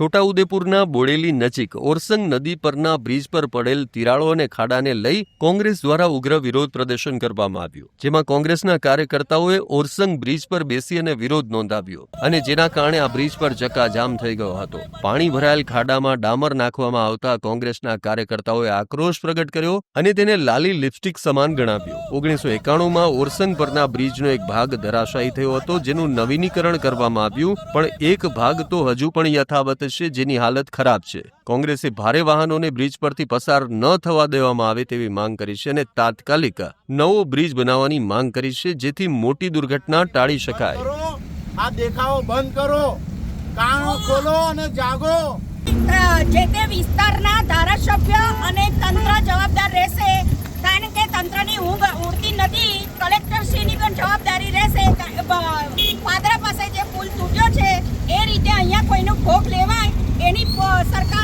છોટાઉદેપુરના બોડેલી નજીક ઓરસંગ નદી પરના બ્રિજ પર પડેલ તિરાડો અને ખાડાને લઈ કોંગ્રેસ દ્વારા ઉગ્ર વિરોધ પ્રદર્શન કરવામાં આવ્યું. જેમાં કોંગ્રેસના કાર્યકર્તાઓએ ઓરસંગ બ્રિજ પર બેસી અને વિરોધ નોંધાવ્યો અને જેના કારણે આ બ્રિજ પર ચક્કાજામ થઈ ગયો હતો. પાણી ભરાયેલ ખાડામાં ડામર નાખવામાં આવતા કોંગ્રેસના કાર્યકર્તાઓએ આક્રોશ પ્રગટ કર્યો અને તેને લાલી લિપસ્ટિક સમાન ગણાવ્યો. ઓગણીસો એકાણુંમાં ઓરસંગ પરના બ્રિજનો એક ભાગ ધરાશાયી થયો હતો, જેનું નવીનીકરણ કરવામાં આવ્યું, પણ એક ભાગ તો હજુ પણ યથાવત છે જેની હાલત ખરાબ છે. કોંગ્રેસે ભારે વાહનોને બ્રિજ પરથી પસાર ન થવા દેવામાં આવે તેવી માંગ કરી છે અને તાત્કાલિક નવો બ્રિજ બનાવવાની માંગ કરી છે જેથી મોટી દુર્ઘટના ટાળી શકાય. આ દેખાવો બંધ કરો. કાણો ખોલો અને જાગો. જે તે વિસ્તારના ધારાસભ્ય અને તંત્ર જવાબદાર રહેશે કારણ કે તંત્રની ઊંઘ ઉડતી નથી કલેક્ટરશ્રીની પણ જવાબદારી રહેશે. પાદરા પાસે જે પુલ તૂટ્યો છે એ રીતે અહીંયા કોઈનો ભોગ લેવો એની સરકાર